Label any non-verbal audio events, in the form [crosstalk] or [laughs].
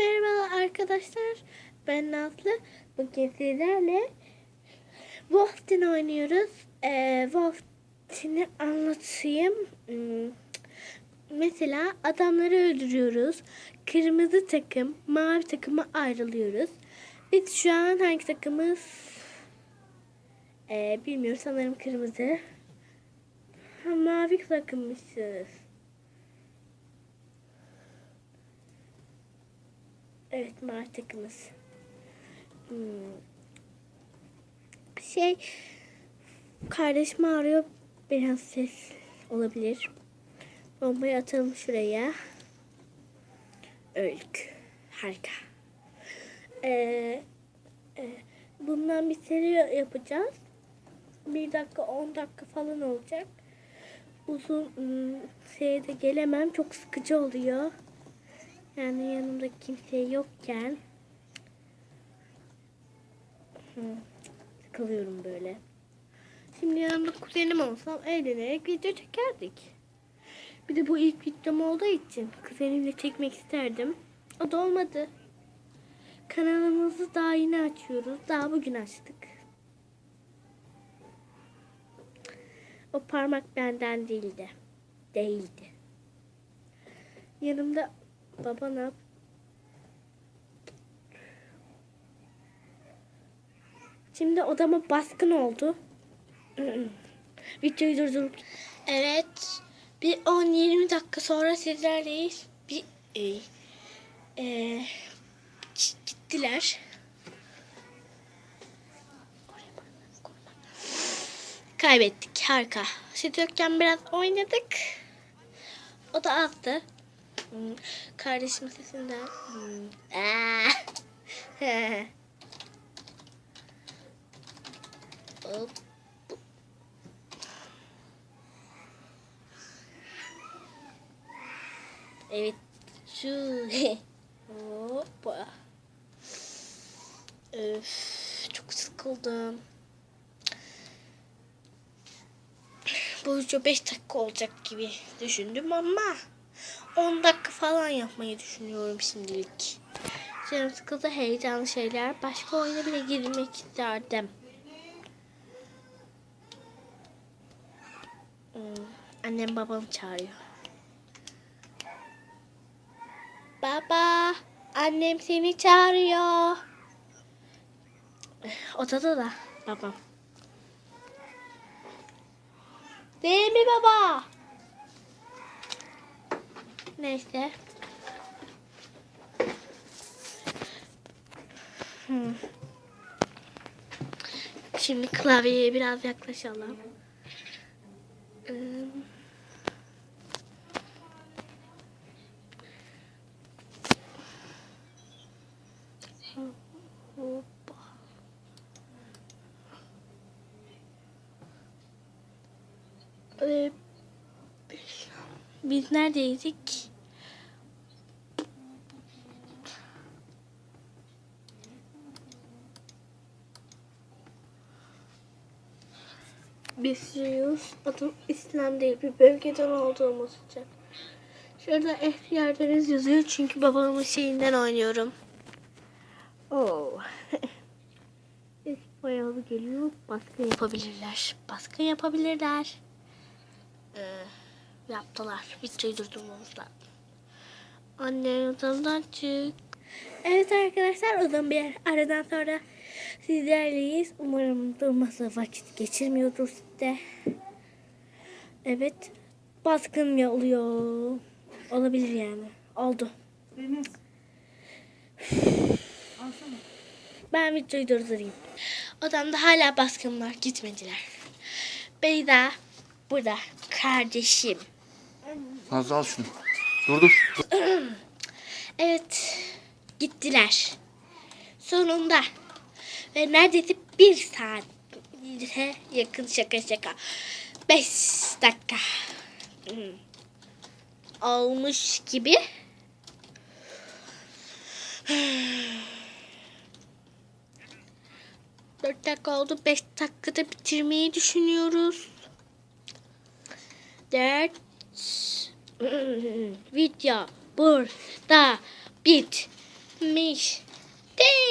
Merhaba arkadaşlar. Ben Nazlı. Bugün sizlerle Wolf'ten oynuyoruz. Ee, Wolf'tini anlatayım. Hmm, Mesela adamları öldürüyoruz. Kırmızı takım, mavi takıma ayrılıyoruz. Biz şu an hangi takımız? Ee, bilmiyorum sanırım kırmızı. Ha, mavi takımmışız. Evet mavi takımız. Hmm. Şey kardeşim arıyor. Biraz ses olabilir. Bombayı atalım şuraya. Öldük. Harika. Ee, e, bundan bir seri yapacağız. Bir dakika on dakika falan olacak. Uzun ım, şeye gelemem. Çok sıkıcı oluyor. Yani yanımda kimse yokken Hı, sıkılıyorum böyle. Şimdi yanımda kuzenim olsam eğlenerek video çekerdik. Bir de bu ilk videom olduğu için kuzenimle çekmek isterdim. O da olmadı. Kanalımızı daha yeni açıyoruz. Daha bugün açtık. O parmak benden değildi. Değildi. Yanımda baba ne yap? Şimdi odama baskın oldu. [clears throat] Videoyu durdurup. Evet. Bir 10-20 dakika sonra sizlerleyiz. Bir e, e, gittiler. Kaybettik. Harika. Sütükken biraz oynadık. O da azdı. Hmm, Kardeşim sesinden. Hmm. Aa. Hop. Evet. Şu. Hoppa. Öf, çok sıkıldım. Video 5 dakika olacak gibi düşündüm ama 10 dakika falan yapmayı düşünüyorum şimdilik. Canım sıkıldı heyecanlı şeyler. Başka oyuna bile girmek isterdim. Hmm, annem babam çağırıyor. Baba, annem seni çağırıyor. Odada da babam. Değil mi baba? Neyse. Hmm. Şimdi klavyeye biraz yaklaşalım. Hmm. Ee, biz neredeydik? Biz yiyoruz. Adım İslam değil. Bir bölgeden olduğumuz için. Şurada FBR Deniz yazıyor çünkü babamın şeyinden oynuyorum. [laughs] Oo. Bayağı geliyor. Baskın yapabilirler. Baskın yapabilirler. Ee, yaptılar. Videoyu durdurmamız lazım. Anne odamdan çık. Evet arkadaşlar uzun bir aradan sonra sizlerleyiz. Umarım durmasa vakit geçirmiyordur sizde. Evet. Baskın ya oluyor. Olabilir yani. Oldu. Deniz. [sighs] Alsana. Ben videoyu durdurayım. Odamda hala baskın var. Gitmediler. Beyza burada. Kardeşim. Nazlı al şunu. Dur dur. [clears throat] Evet. Gittiler. Sonunda. Ve neredeyse bir saat yakın şaka şaka. Beş dakika. Hmm. Olmuş gibi. [sighs] Dört dakika oldu. Beş dakikada bitirmeyi düşünüyoruz. Dört. [clears throat] Video burada bit Miş.